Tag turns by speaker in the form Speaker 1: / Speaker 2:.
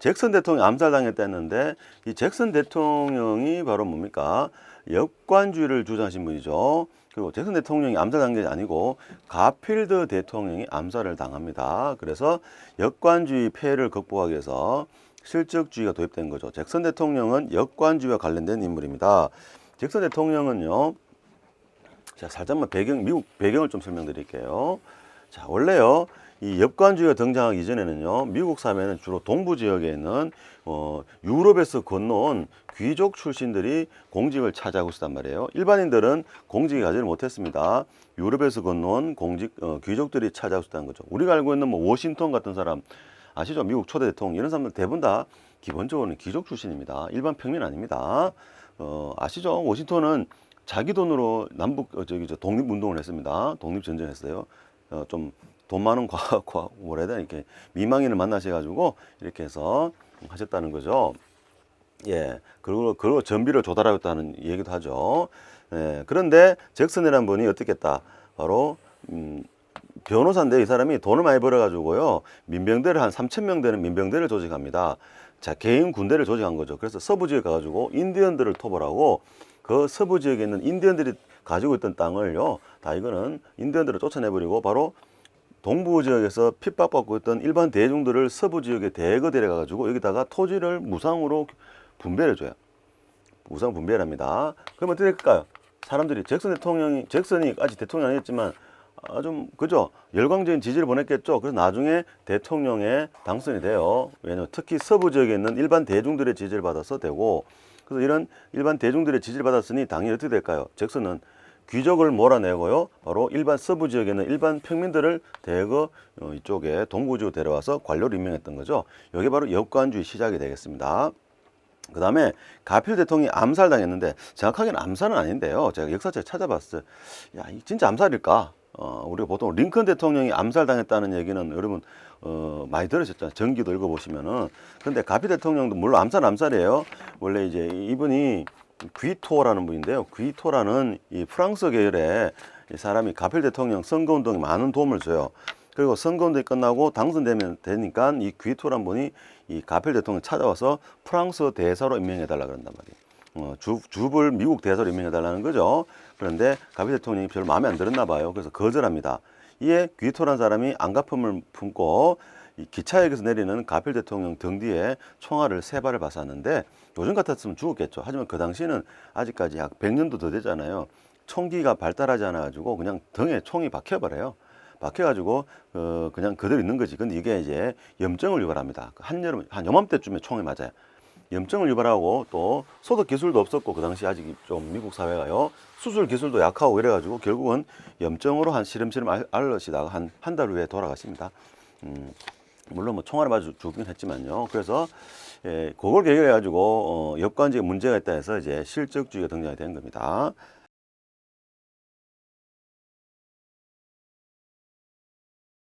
Speaker 1: 잭슨 대통령이 암살당했다 했는데 이 잭슨 대통령이 바로 뭡니까? 역관주의를 주장하신 분이죠. 그리고 잭슨 대통령이 암살당한 게 아니고 가필드 대통령이 암살을 당합니다. 그래서 역관주의 폐해를 극복하기 위해서 실적주의가 도입된 거죠. 잭슨 대통령은 역관주의와 관련된 인물입니다. 잭슨 대통령은요. 자, 살짝만 배경, 미국 배경을 좀 설명드릴게요. 자, 원래요, 이 역관주의가 등장하기 이전에는요, 미국 사회는 주로 동부 지역에 있는, 어, 유럽에서 건너온 귀족 출신들이 공직을 차지하고 있었단 말이에요. 일반인들은 공직에 가지를 못했습니다. 유럽에서 건너온 공직, 어, 귀족들이 차지하고 있었다는 거죠. 우리가 알고 있는 뭐 워싱턴 같은 사람, 아시죠? 미국 초대 대통령, 이런 사람들 대부분 다 기본적으로는 귀족 출신입니다. 일반 평민 아닙니다. 어, 아시죠? 워싱턴은 자기 돈으로 남북 어, 저기 저 독립 운동을 했습니다. 독립 전쟁 했어요. 어, 좀 돈 많은 과, 과 뭐라 해야 되나 이렇게 미망인을 만나셔 가지고 이렇게 해서 하셨다는 거죠. 예. 그리고 그리고 전비를 조달하였다는 얘기도 하죠. 예. 그런데 잭슨이라는 분이 어떻게 했다? 바로 음 변호사인데 이 사람이 돈을 많이 벌어 가지고요. 민병대를 한 3천 명 되는 민병대를 조직합니다. 자, 개인 군대를 조직한 거죠. 그래서 서부 지역에 가 가지고 인디언들을 토벌하고 그 서부 지역에 있는 인디언들이 가지고 있던 땅을요. 다 이거는 인디언들을 쫓아내 버리고 바로 동부 지역에서 핍박받고 있던 일반 대중들을 서부 지역에 대거 데려가 가지고 여기다가 토지를 무상으로 분배를 줘요. 무상 분배를 합니다. 그러면 어떻게 될까요? 사람들이 잭슨 대통령이 잭슨이 아직 대통령 아니었지만 아, 좀 그죠 열광적인 지지를 보냈겠죠. 그래서 나중에 대통령에 당선이 돼요. 왜냐면 특히 서부 지역에 있는 일반 대중들의 지지를 받아서 되고 그래서 이런 일반 대중들의 지지를 받았으니 당연히 어떻게 될까요? 잭슨은 귀족을 몰아내고요. 바로 일반 서부 지역에 있는 일반 평민들을 대거 어, 이쪽에 동부지로 데려와서 관료를 임명했던 거죠. 이게 바로 역관주의 시작이 되겠습니다. 그 다음에 가필 대통령이 암살당했는데 정확하게는 암살은 아닌데요. 제가 역사책 찾아봤어요. 야, 이 진짜 암살일까? 어, 우리가 보통 링컨 대통령이 암살당했다는 얘기는 여러분 어, 많이 들으셨잖아요. 전기도 읽어보시면은. 근데 가필 대통령도 물론 암살 암살이에요. 원래 이제 이분이 귀토라는 분인데요. 귀토라는 이 프랑스 계열의 이 사람이 가필 대통령 선거운동에 많은 도움을 줘요. 그리고 선거운동이 끝나고 당선되면 되니까 이 귀토란 분이 이 가필 대통령 찾아와서 프랑스 대사로 임명해달라 그런단 말이에요. 어, 주, 주불 미국 대사로 임명해달라는 거죠. 그런데 가필 대통령이 별로 마음에 안 들었나 봐요. 그래서 거절합니다. 이에 귀토란 사람이 안가품을 품고 이 기차역에서 내리는 가필 대통령 등 뒤에 총알을 세 발을 봤었는데 요즘 같았으면 죽었겠죠. 하지만 그 당시에는 아직까지 약 100년도 더 되잖아요. 총기가 발달하지 않아 가지고 그냥 등에 총이 박혀버려요. 박혀가지고 어 그냥 그대로 있는 거지. 근데 이게 이제 염증을 유발합니다. 그 한여름 한 요맘때쯤에 총이 맞아요. 염증을 유발하고 또 소독 기술도 없었고 그 당시 아직 좀 미국 사회가요 수술 기술도 약하고 이래가지고 결국은 염증으로 한 시름시름 알- 앓으시다가 한 한 달 후에 돌아가십니다. 음, 물론 뭐 총알을 맞아 죽긴 했지만요. 그래서 예, 그걸 계기해 가지고 어, 역관적인 문제가 있다 해서 이제 실적주의가 등장이 된 겁니다.